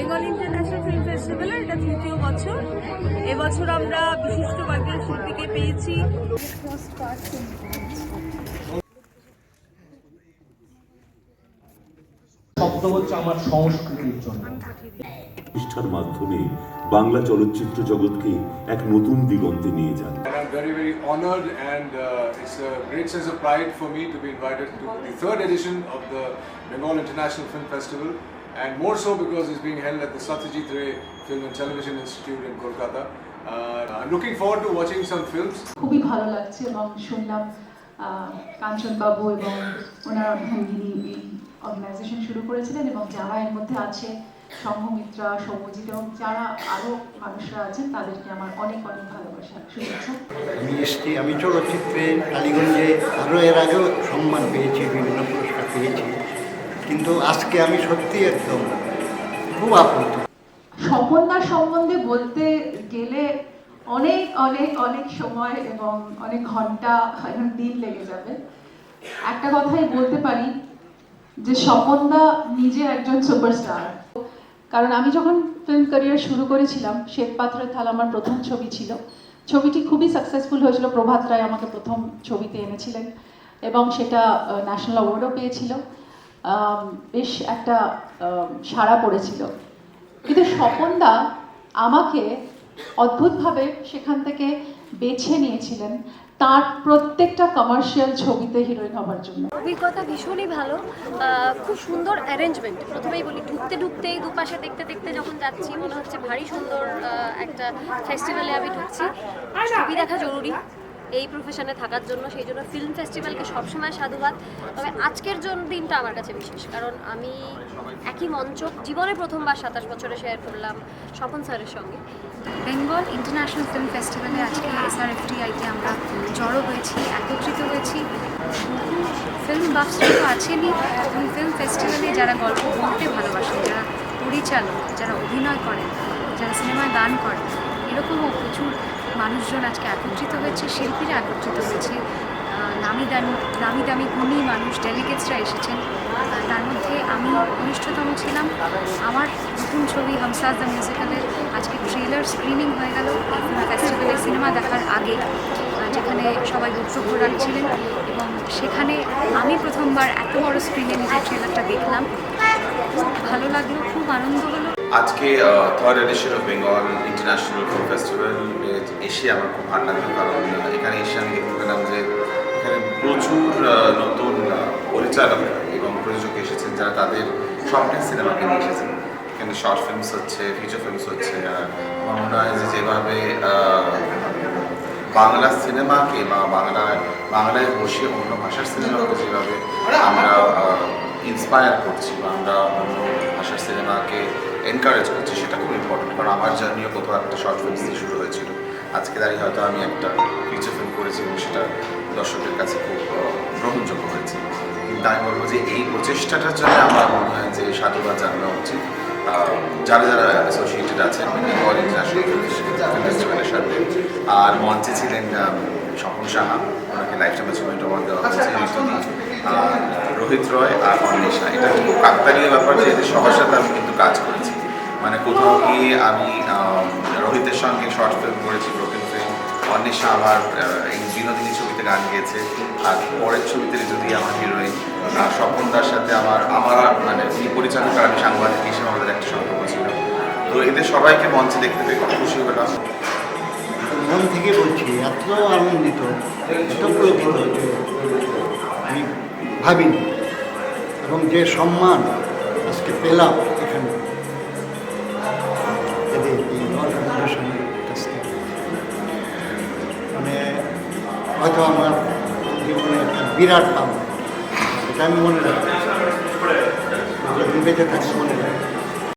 Bengal international film ফেস্টিভ্যালের এটা তৃতীয় বছর এবছর আমরা বিশিষ্ট কয়েকজন শিল্পীকে পেয়েছি শব্দ হচ্ছে আমার সংস্কৃতির জন্য প্রতিষ্ঠার মাধ্যমে বাংলা চলচ্চিত্র জগৎকে এক নতুন দিগন্তে নিয়ে যান very, very honored, and uh, it's a great sense of pride for me to be invited to the third edition of the Bengal International Film Festival, and more so because it's being held at the Satyajit Ray Film and Television Institute in Kolkata. Uh, I'm looking forward to watching some films. খুবই ভালো লাগছে এবং শুনলাম কাঞ্চন বাবু এবং ওনার অর্ধাঙ্গিনী এই organisation শুরু করেছিলেন এবং যারা এর মধ্যে আছে সংঘমিত্রা সৌমজিৎ এবং যারা আরও মানুষরা আছেন তাদেরকে আমার অনেক অনেক ভালোবাসা শুভেচ্ছা আমি এসছি আমি চলচ্চিত্রে টালিগঞ্জে আরও এর আগেও সম্মান পেয়েছি বিভিন্ন পুরস্কার পেয়েছি কিন্তু আজকে আমি সত্যি একদম খুব আপ্লুত। স্বপনদার সম্বন্ধে বলতে গেলে অনেক অনেক অনেক সময় এবং অনেক ঘণ্টা দিন লেগে যাবে। একটা কথাই বলতে পারি যে স্বপনদা নিজে একজন সুপারস্টার। কারণ আমি যখন ফিল্ম ক্যারিয়ার শুরু করেছিলাম শ্বেত পাথরের থাল আমার প্রথম ছবি ছিল। ছবিটি খুবই সাকসেসফুল হয়েছিল। প্রভাত রায় আমাকে প্রথম ছবিতে এনেছিলেন এবং সেটা ন্যাশনাল অ্যাওয়ার্ডও পেয়েছিল। বেশ একটা সাড়া পড়েছিল। কিন্তু স্বপনদা আমাকে অদ্ভুতভাবে সেখান থেকে বেছে নিয়েছিলেন তার প্রত্যেকটা কমার্শিয়াল ছবিতে হিরোইন হবার জন্য। অভিজ্ঞতা ভীষণই ভালো। খুব সুন্দর অ্যারেঞ্জমেন্ট প্রথমেই বলি, ঢুকতে ঢুকতেই দুপাশে দেখতে দেখতে যখন যাচ্ছি, মনে হচ্ছে ভারী সুন্দর একটা ফেস্টিভ্যালে আমি ঢুকছি। ছবি দেখা জরুরি। এই প্রফেশনে থাকার জন্য, সেই জন্য ফিল্ম ফেস্টিভ্যালকে সবসময় সাধুবাদ। তবে আজকের জন্য দিনটা আমার কাছে বিশেষ, কারণ আমি একই মঞ্চ জীবনে প্রথমবার সাতাশ বছরে শেয়ার করলাম স্বপন স্যারের সঙ্গে। বেঙ্গল ইন্টারন্যাশনাল ফিল্ম ফেস্টিভ্যালে আজকে এসআরএফটিআইতে আমরা জড়ো হয়েছি, একত্রিত হয়েছি। ফিল্ম বাফসরা তো আছেনই, এবং ফিল্ম ফেস্টিভ্যালে যারা গল্প বলতে ভালোবাসেন যারা পরিচালক, যারা অভিনয় করেন, যারা সিনেমায় গান করেন, এরকমও প্রচুর মানুষজন আজকে একত্রিত হয়েছে, শিল্পীরা একত্রিত হয়েছে। নামি দামি নামি দামি গুণী মানুষ ডেলিগেটসরা এসেছেন। তার মধ্যে আমি ঘনিষ্ঠতম ছিলাম। আমার নতুন ছবি হামসাজ দ্য মিউজিক্যালের আজকে ট্রেলার স্ক্রিনিং হয়ে গেল। ফেস্টিভ্যালে সিনেমা দেখার আগে যেখানে সবাই বক্তব্য রাখছিলেন এবং সেখানে আমি প্রথমবার এত বড় স্ক্রিনে নিজের ট্রেলারটা দেখলাম। খুব ভালো লাগল, খুব আনন্দ হলো। আজকে third edition of Bengal international film festival এসে আমার খুব ভালো লাগল কারণ এখানে এসে আমি দেখতে পেলাম যে এখানে প্রচুর নতুন পরিচালক এবং প্রযোজক এসেছেন যারা তাদের স্বপ্নের সিনেমাকে নিয়ে এসেছেন। এখানে শর্ট ফিল্মস হচ্ছে ফিচার ফিল্মস হচ্ছে, আর আমার যে যেভাবে বাংলা সিনেমাকে বা বাংলা বাংলায় বসে অন্য ভাষার সিনেমাকে যেভাবে আমরা ইন্সপায়ার করছি বা আমরা অন্য সিনেমাকে এনকারেজ করছি সেটা খুব ইম্পর্টেন্ট কারণ আমার জার্নিও কোথাও একটা শর্ট ফিল্ম দিয়ে শুরু হয়েছিল। আজকে দাঁড়িয়ে হয়তো আমি একটা ফিচার ফিল্ম করেছি এবং সেটা দর্শকের কাছে খুব গ্রহণযোগ্য হয়েছে। কিন্তু আমি বলব যে এই প্রচেষ্টাটার জন্য আমার মনে হয় যে সাধুবাদ জানানো উচিত। যারা যারা অ্যাসোসিয়েটেড আছেন বেঙ্গল ইন্টারন্যাশনাল ফিল্ম ফেস্টিভ্যালের সাথে। আর মঞ্চে ছিলেন স্বপন সাহা। ওনাকে লাইফ টাইম অ্যাচিভমেন্ট অ্যাওয়ার্ড দেওয়া হয়েছে রোহিত রয় আর অন্বেষা। এটা খুব কাকতালীয় ব্যাপার যে এদের সবার সাথে আমি কিন্তু কাজ করেছি। মানে কোথাও গিয়ে আমি রোহিতের সঙ্গে শর্ট ফিল্ম করেছি ব্রোকেন ফিল্ম অন্বেষা আবার এই বিনোদিনী ছবিতে গান গিয়েছে। আর পরের ছবিতে যদি আমার হিরোইন স্বপনদার সাথে আমার আমার মানে উনি পরিচালক আর আমি সাংবাদিক হিসেবে আমাদের একটা সম্পর্ক ছিল। তো এদের সবাইকে মঞ্চে দেখতে পেয়ে খুব খুশি হলাম। মন থেকে বলছি এত আনন্দিত এত পুলকিত যে আমি ভাবিনি। এবং যে সম্মান আজকে পেলাম এখানে। হয়তো আমার জীবনে একটা বিরাট পাওয়া এটা আমি মনে রাখি। যদি বেঁচে থাকতে মনে রাখি।